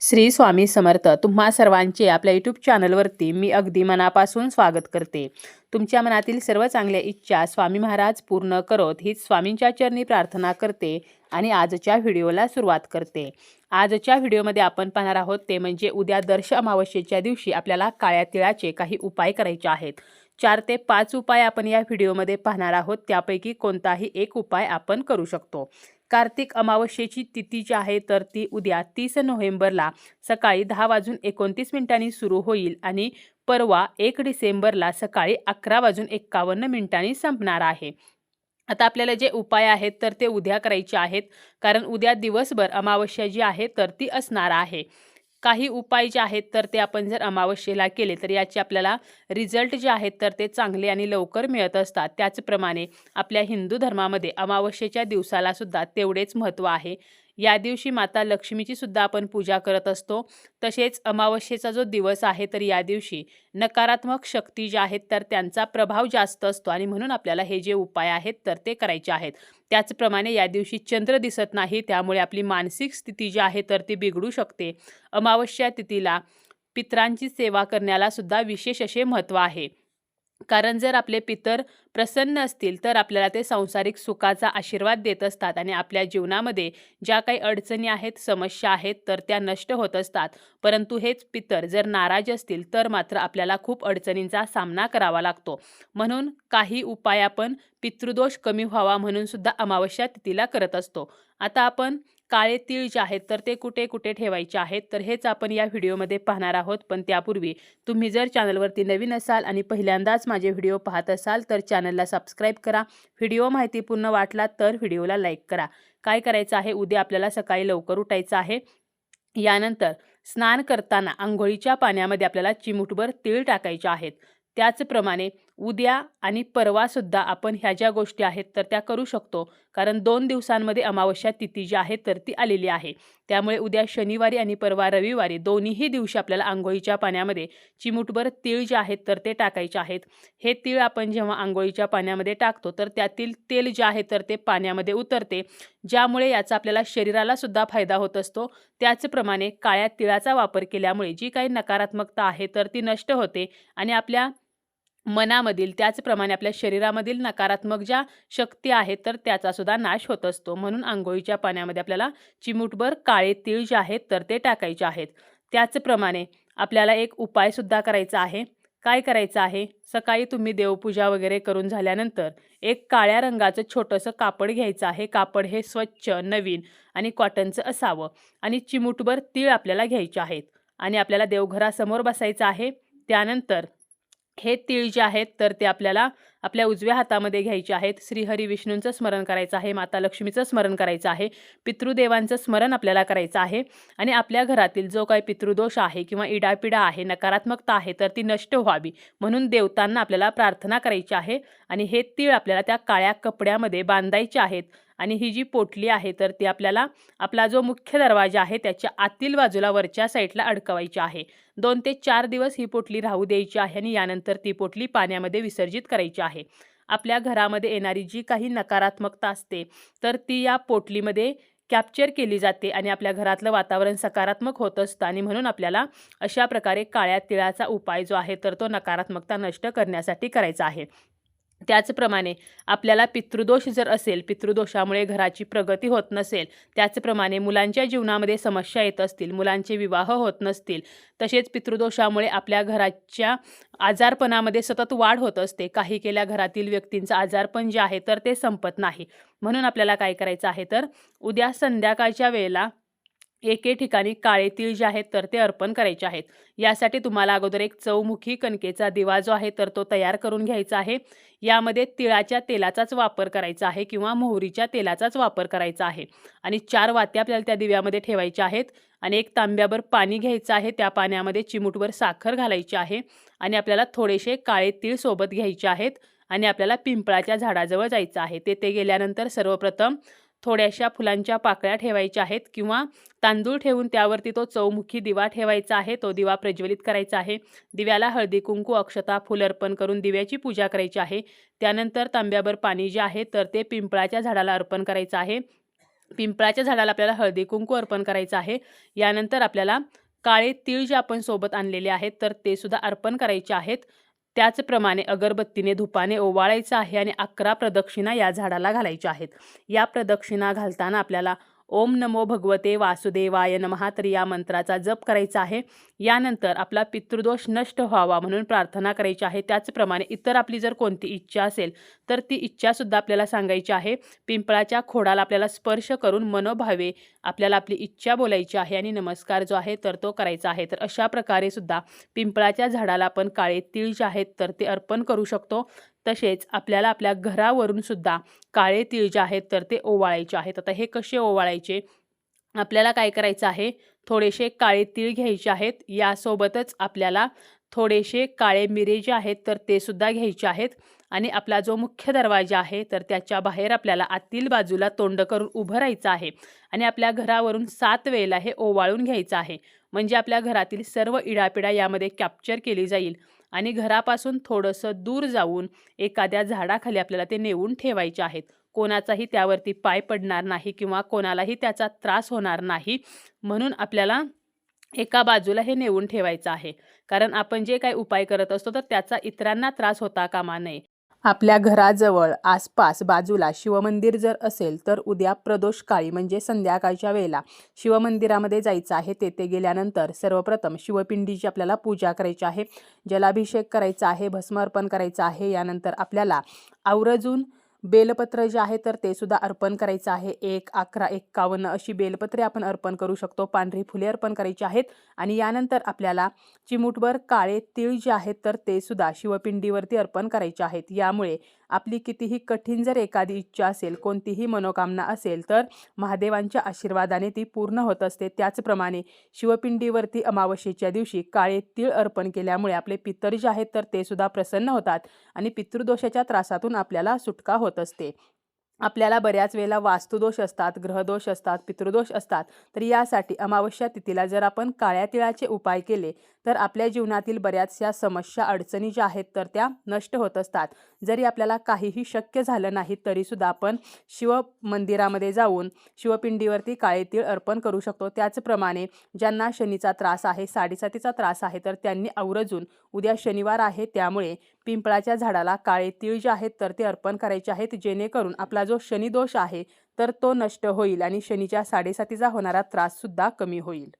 श्री स्वामी समर्थ. तुम्हा सर्वांचे आपल्या यूट्यूब चॅनलवरती मी अगदी मनापासून स्वागत करते. तुमच्या मनातील सर्व चांगल्या इच्छा स्वामी महाराज पूर्ण करोत हीच स्वामींच्या चरणी प्रार्थना करते आणि आजच्या व्हिडिओला सुरुवात करते. आजच्या व्हिडिओमध्ये आपण पाहणार आहोत ते म्हणजे उद्या दर्श अमावस्येच्या दिवशी आपल्याला काळ्या तिळाचे काही उपाय करायचे आहेत. चार ते पाच उपाय आपण या व्हिडिओमध्ये पाहणार आहोत. त्यापैकी कोणताही एक उपाय आपण करू शकतो. कार्तिक अमावस्येची तिथी जी आहे तर ती उद्या तीस नोव्हेंबरला सकाळी दहा वाजून एकोणतीस मिनिटांनी सुरू होईल आणि परवा एक डिसेंबरला सकाळी अकरा वाजून एक्कावन्न मिनिटांनी संपणार आहे. आता आपल्याला जे उपाय आहेत तर ते उद्या करायचे आहेत कारण उद्या दिवसभर अमावस्या जी आहे तर ती असणार आहे. काही उपाय जे आहेत तर ते आपण जर अमावस्येला केले तर याचे आपल्याला रिझल्ट जे आहेत तर ते चांगले आणि लवकर मिळत असतात. त्याचप्रमाणे आपल्या हिंदू धर्मामध्ये अमावस्येच्या दिवसाला सुद्धा तेवढेच महत्त्व आहे. या दिवशी माता लक्ष्मीची सुद्धा आपण पूजा करत असतो. तसेच अमावस्येचा जो दिवस आहे तर या दिवशी नकारात्मक शक्ती ज्या आहेत तर त्यांचा प्रभाव जास्त असतो आणि म्हणून आपल्याला हे जे उपाय आहेत तर ते करायचे आहेत. त्याचप्रमाणे या दिवशी चंद्र दिसत नाही त्यामुळे आपली मानसिक स्थिती जी आहे तर ती बिघडू शकते. अमावस्या तिथीला पित्रांची सेवा करण्याला सुद्धा विशेष असे महत्त्व आहे. कारण जर आपले पितर प्रसन्न असतील तर आपल्याला ते सांसारिक सुखाचा आशीर्वाद देत असतात आणि आपल्या जीवनामध्ये ज्या काही अडचणी आहेत समस्या आहेत तर त्या नष्ट होत असतात. परंतु हेच पितर जर नाराज असतील तर मात्र आपल्याला खूप अडचणींचा सामना करावा लागतो. म्हणून काही उपाय आपण पितृदोष कमी व्हावा म्हणून सुद्धा अमावस्या तिथीला करत असतो. आता आपण काळे तीळ जे आहेत तर ते कुठे कुठे ठेवायचे आहेत? तर हेच आपण या व्हिडिओमध्ये पाहणार आहोत. पण त्यापूर्वी तुम्ही जर चॅनलवरती नवीन असाल आणि पहिल्यांदाच माझे व्हिडिओ पाहत असाल तर चॅनलला सबस्क्राईब करा. व्हिडिओ माहितीपूर्ण वाटला तर व्हिडिओला लाईक करा. काय करायचं आहे? उद्या आपल्याला सकाळी लवकर उठायचं आहे. यानंतर स्नान करताना आंघोळीच्या पाण्यामध्ये आपल्याला चिमूटभर तीळ टाकायचे आहेत. त्याचप्रमाणे उद्या आणि परवासुद्धा आपण ह्या ज्या गोष्टी आहेत तर त्या करू शकतो. कारण दोन दिवसांमध्ये अमावस्या तिथी जी आहे तर ती आलेली आहे. त्यामुळे उद्या शनिवारी आणि परवा रविवारी दोन्हीही दिवशी आपल्याला आंघोळीच्या पाण्यामध्ये चिमूटभर तीळ जे आहेत तर ते टाकायचे आहेत. हे तीळ आपण जेव्हा आंघोळीच्या पाण्यामध्ये टाकतो तर त्यातील तेल जे आहे तर ते पाण्यामध्ये उतरते. ज्यामुळे याचा आपल्याला शरीरालासुद्धा फायदा होत असतो. त्याचप्रमाणे काळ्या तिळाचा वापर केल्यामुळे जी काही नकारात्मकता आहे तर ती नष्ट होते आणि आपल्या मनामधील त्याचप्रमाणे आपल्या शरीरामधील नकारात्मक ज्या शक्ती आहेत तर त्याचा सुद्धा नाश होत असतो. म्हणून आंघोळीच्या पाण्यामध्ये आपल्याला चिमूटभर काळे तीळ जे आहेत तर ते टाकायचे आहेत. त्याचप्रमाणे आपल्याला एक उपायसुद्धा करायचा आहे. काय करायचं आहे? सकाळी तुम्ही देवपूजा वगैरे करून झाल्यानंतर एक काळ्या रंगाचं छोटंसं कापड घ्यायचं आहे. कापड हे स्वच्छ नवीन आणि कॉटनचं असावं आणि चिमूटभर तीळ आपल्याला घ्यायचे आहेत. आणि आपल्याला देवघरासमोर बसायचं आहे. त्यानंतर हे तीळ जे आहेत तर ते आपल्याला आपल्या उजव्या हातामध्ये घ्यायचे आहेत. श्रीहरी विष्णूंचं स्मरण करायचं आहे माता लक्ष्मीचं स्मरण करायचं आहे पितृदेवांचं स्मरण आपल्याला करायचं आहे आणि आपल्या घरातील जो काही पितृदोष आहे किंवा इडापिडा आहे नकारात्मकता आहे तर ती नष्ट व्हावी म्हणून देवतांना आपल्याला प्रार्थना करायची आहे आणि हे तीळ आपल्याला त्या काळ्या कपड्यामध्ये बांधायचे आहेत. आणि ही जी पोटली आहे तर ती आपल्याला आपला जो मुख्य दरवाजा आहे त्याच्या आतील बाजूला वरच्या साईडला अडकवायची आहे. दोन ते चार दिवस ही पोटली राहू द्यायची आहे आणि यानंतर ती पोटली पाण्यामध्ये विसर्जित करायची आहे. आपल्या घरामध्ये येणारी जी काही नकारात्मकता असते तर ती या पोटलीमध्ये कॅप्चर केली जाते आणि आपल्या घरातलं वातावरण सकारात्मक होत असतं आणि म्हणून आपल्याला अशा प्रकारे काळ्या तिळाचा उपाय जो आहे तर तो नकारात्मकता नष्ट करण्यासाठी करायचा आहे. त्याचप्रमाणे आपल्याला पितृदोष जर असेल पितृदोषामुळे घराची प्रगती होत नसेल त्याचप्रमाणे मुलांच्या जीवनामध्ये समस्या येत असतील मुलांचे विवाह होत नसतील तसेच पितृदोषामुळे आपल्या घराच्या आजारपणामध्ये सतत वाढ होत असते. काही केल्या घरातील व्यक्तींचं आजारपण जे आहे तर ते संपत नाही. म्हणून आपल्याला काय करायचं आहे तर उद्या संध्याकाळच्या वेळेला एके ठिकाणी काळे तीळ जे आहेत तर ते अर्पण करायचे आहेत. यासाठी तुम्हाला अगोदर एक चौमुखी कणकेचा दिवा जो आहे तर तो तयार करून घ्यायचा आहे. यामध्ये तिळाच्या तेलाचाच वापर करायचा आहे किंवा मोहरीच्या तेलाचाच वापर करायचा आहे. आणि चार वात्या आपल्याला त्या दिव्यामध्ये ठेवायच्या आहेत. आणि एक तांब्याभर पाणी घ्यायचं आहे. त्या पाण्यामध्ये चिमूटभर साखर घालायची आहे. आणि आपल्याला थोडेसे काळे तीळ सोबत घ्यायचे आहेत. आणि आपल्याला पिंपळाच्या झाडाजवळ जायचं आहे. तेथे गेल्यानंतर सर्वप्रथम थोड्याशा फुलांच्या पाकळ्या ठेवायच्या आहेत किंवा तांदूळ ठेवून त्यावरती तो चौमुखी दिवा ठेवायचा आहे. तो दिवा प्रज्वलित करायचा आहे. दिव्याला हळदी कुंकू अक्षता फुल अर्पण करून दिव्याची पूजा करायची आहे. त्यानंतर तांब्यावर पाणी जे आहे तर ते पिंपळाच्या झाडाला अर्पण करायचं आहे. पिंपळाच्या झाडाला आपल्याला हळदी कुंकू अर्पण करायचं आहे. यानंतर आपल्याला काळे तीळ जे आपण सोबत आणलेले आहेत तर ते सुद्धा अर्पण करायचे आहेत. त्याचप्रमाणे अगरबत्तीने धुपाने ओवाळायचं आहे आणि अकरा प्रदक्षिणा या झाडाला घालायच्या आहेत. या प्रदक्षिणा घालताना आपल्याला ओम नमो भगवते वासुदेवाय नमहा तर या मंत्राचा जप करायचा आहे. यानंतर आपला पितृदोष नष्ट व्हावा म्हणून प्रार्थना करायची आहे. त्याचप्रमाणे इतर आपली जर कोणती इच्छा असेल तर ती इच्छासुद्धा आपल्याला सांगायची आहे. पिंपळाच्या खोडाला आपल्याला स्पर्श करून मनोभावे आपल्याला आपली इच्छा बोलायची आहे आणि नमस्कार जो आहे तर तो करायचा आहे. तर अशा प्रकारे सुद्धा पिंपळाच्या झाडाला आपण काळे तीळ जे आहेत तर ते अर्पण करू शकतो. तसेच आपल्याला आपल्या घरावरून सुद्धा काळे तीळ जे आहेत तर ते ओवाळायचे आहेत. आता हे कसे ओवाळायचे? आपल्याला काय करायचं आहे? थोडेसे काळे तीळ घ्यायचे आहेत. यासोबतच आपल्याला थोडेसे काळे मिरे जे आहेत तर ते सुद्धा घ्यायचे आहेत. आणि आपला जो मुख्य दरवाजा आहे तर त्याच्या बाहेर आपल्याला आतील बाजूला तोंड करून उभं राहायचं आहे. आणि आपल्या घरावरून सात वेळेला हे ओवाळून घ्यायचं आहे. म्हणजे आपल्या घरातील सर्व इडापिडा यामध्ये कॅप्चर केली जाईल. आणि घरापासून थोडंसं दूर जाऊन एखाद्या झाडाखाली आपल्याला ते नेऊन ठेवायचे आहेत. कोणाचाही त्यावरती पाय पडणार नाही किंवा कोणालाही त्याचा त्रास होणार नाही म्हणून आपल्याला एका बाजूला हे नेऊन ठेवायचं आहे. कारण आपण जे काही उपाय करत असतो तर त्याचा इतरांना त्रास होता कामा नये. आपल्या घराजवळ आसपास बाजूला शिवमंदिर जर असेल तर उद्या प्रदोष काळी म्हणजे संध्याकाळच्या वेळेला शिवमंदिरामध्ये जायचं आहे. तेथे गेल्यानंतर सर्वप्रथम शिवपिंडीची आपल्याला पूजा करायची आहे जलाभिषेक करायचा आहे भस्म अर्पण करायचं आहे. यानंतर आपल्याला आवर्जून बेलपत्र जे आहे तर ते सुद्धा अर्पण करायचं आहे. एक अकरा एक्कावन्न अशी बेलपत्रे आपण अर्पण करू शकतो. पांढरी फुले अर्पण करायची आहेत. आणि यानंतर आपल्याला चिमूटभर काळे तीळ जे आहेत तर ते सुद्धा शिवपिंडीवरती अर्पण करायचे आहेत. यामुळे आपली कितीही कठीण जर एखादी इच्छा असेल कोणतीही मनोकामना असेल तर महादेवांच्या आशीर्वादाने ती पूर्ण होत असते. त्याचप्रमाणे शिवपिंडीवरती अमावस्येच्या दिवशी काळे तीळ अर्पण केल्यामुळे आपले पितर जे आहेत तर ते सुद्धा प्रसन्न होतात आणि पितृदोषाच्या त्रासातून आपल्याला सुटका होत असते. आपल्याला बऱ्याच वेळेला वास्तुदोष असतात ग्रहदोष असतात पितृदोष असतात. तर यासाठी अमावस्या तिथीला जर आपण काळ्या तिळाचे उपाय केले तर आपल्या जीवनातील बऱ्याचशा समस्या अडचणी ज्या आहेत तर त्या नष्ट होत असतात. जरी आपल्याला काहीही शक्य झालं नाही तरीसुद्धा आपण शिव मंदिरामध्ये जाऊन शिवपिंडीवरती काळे तीळ अर्पण करू शकतो. त्याचप्रमाणे ज्यांना शनीचा त्रास आहे साडेसातीचा त्रास आहे तर त्यांनी आवरजून उद्या शनिवार आहे त्यामुळे पिंपळाच्या झाडाला काळे तीळ जे आहेत तर ते अर्पण करायचे आहेत जेणेकरून आपला जो शनिदोष आहे तर तो नष्ट होईल आणि शनीच्या साडेसातीचा होणारा त्राससुद्धा कमी होईल.